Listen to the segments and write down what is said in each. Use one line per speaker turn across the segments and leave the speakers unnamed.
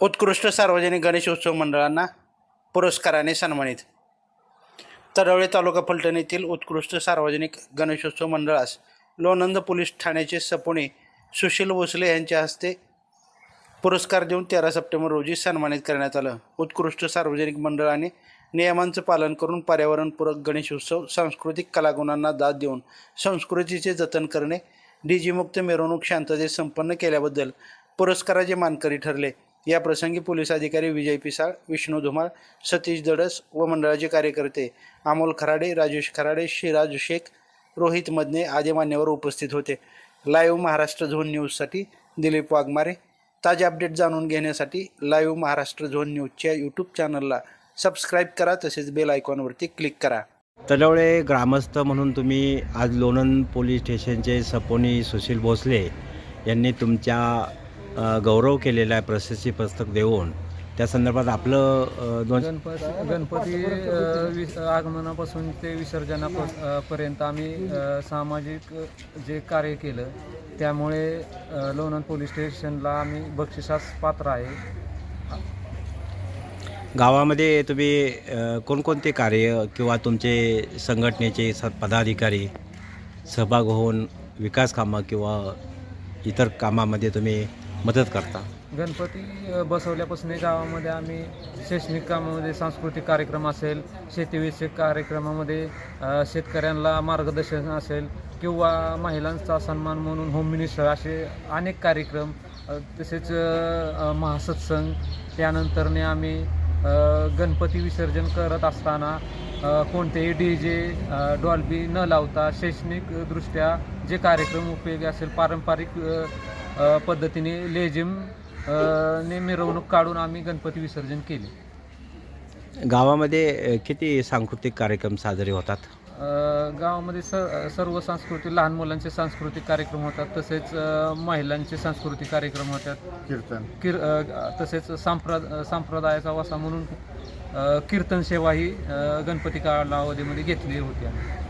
उत्कृष्ट सार्वजनिक गणेशोत्सव मंडळांना पुरस्काराने सन्मानित. तडवळे तालुका फलटण येथील उत्कृष्ट सार्वजनिक गणेशोत्सव मंडळास लोणंद पोलीस ठाण्याचे सपोने सुशील भोसले यांच्या हस्ते पुरस्कार देऊन तेरा सप्टेंबर रोजी सन्मानित करण्यात आलं. उत्कृष्ट सार्वजनिक मंडळाने नियमांचं पालन करून पर्यावरणपूरक गणेशोत्सव सांस्कृतिक कलागुणांना दाद देऊन संस्कृतीचे जतन करणे डीजीमुक्त मिरवणूक शांततेत संपन्न केल्याबद्दल पुरस्काराचे मानकरी ठरले. या प्रसंगी पोलीस अधिकारी विजय पिसाळ विष्णू धुमाळ सतीश दडस व मंडळाचे कार्यकर्ते अमोल खराडे राजेश खराडे शिराज शेख रोहित मदने आदी मान्यवर उपस्थित होते. लाईव्ह महाराष्ट्र झोन न्यूजसाठी दिलीप वाघमारे. ताजे अपडेट जाणून घेण्यासाठी लाईव्ह महाराष्ट्र झोन न्यूजच्या यूट्यूब चॅनलला सबस्क्राईब करा तसेच बेल आयकॉनवरती क्लिक करा.
तडवळे ग्रामस्थ म्हणून तुम्ही आज लोणंद पोलीस स्टेशनचे सपोनी सुशील भोसले यांनी तुमच्या गौरव केलेला आहे प्रशस्ती पुस्तक देऊन त्या संदर्भात आपलं दोन
गणपती गणपती अ, विस आगमनापासून ते विसर्जनापर्यंत आम्ही अ, सामाजिक अ, जे कार्य केलं त्यामुळे अ, लोणंद पोलीस स्टेशनला आम्ही बक्षिसास पात्र आहे.
गावामध्ये तुम्ही अ, कोणकोणते कार्य किंवा तुमचे संघटनेचे स पदाधिकारी सहभाग होऊन विकास कामं किंवा इतर कामामध्ये तुम्ही मदत करता?
गणपती बसवल्यापासून गावामध्ये आम्ही शैक्षणिक कामामध्ये सांस्कृतिक कार्यक्रम असेल शेतीविषयक कार्यक्रमामध्ये शेतकऱ्यांना मार्गदर्शन असेल किंवा महिलांचा सन्मान म्हणून होम मिनिस्टर असे अनेक कार्यक्रम तसेच महासत्संग त्यानंतरने आम्ही गणपती विसर्जन करत असताना कोणतेही डी जे डॉल्बी न लावता शैक्षणिकदृष्ट्या जे कार्यक्रम उपयोगी असेल पारंपरिक पद्धतीने लेझिम ने मिरवणूक काढून आम्ही गणपती विसर्जन केले.
गावामध्ये किती सांस्कृतिक कार्यक्रम साजरे होतात?
अ, गावामध्ये स सर्व सांस्कृतिक लहान मुलांचे सांस्कृतिक कार्यक्रम होतात तसेच महिलांचे सांस्कृतिक कार्यक्रम होतात.
कीर्तन.
किर तसेच सांप्र संप्रदायाचा वसा म्हणून कीर्तन सेवाही अ, गणपती कालावधीमध्ये घेतली होती आम्ही.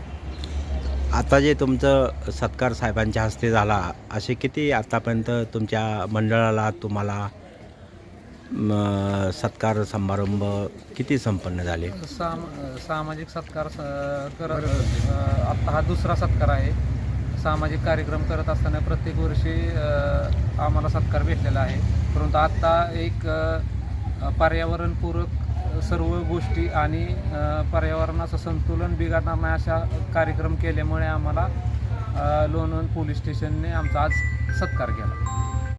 आता जे तुमचं सत्कार साहेबांच्या हस्ते झाला असे किती आतापर्यंत तुमच्या मंडळाला तुम्हाला म, सत्कार समारंभ किती संपन्न झाले?
साम सामाजिक सत्कार स- करत आत्ता आता हा दुसरा सत्कार आहे. सामाजिक कार्यक्रम करत असताना प्रत्येक वर्षी अ, आम्हाला सत्कार भेटलेला आहे. परंतु आत्ता एक अ, पर्यावरणपूरक सर्व गोष्टी आणि पर्यावरणाचं संतुलन बिघडणार नाही अशा कार्यक्रम केल्यामुळे आम्हाला अ, लोणंद पोलीस स्टेशनने आमचा आज सत्कार केला.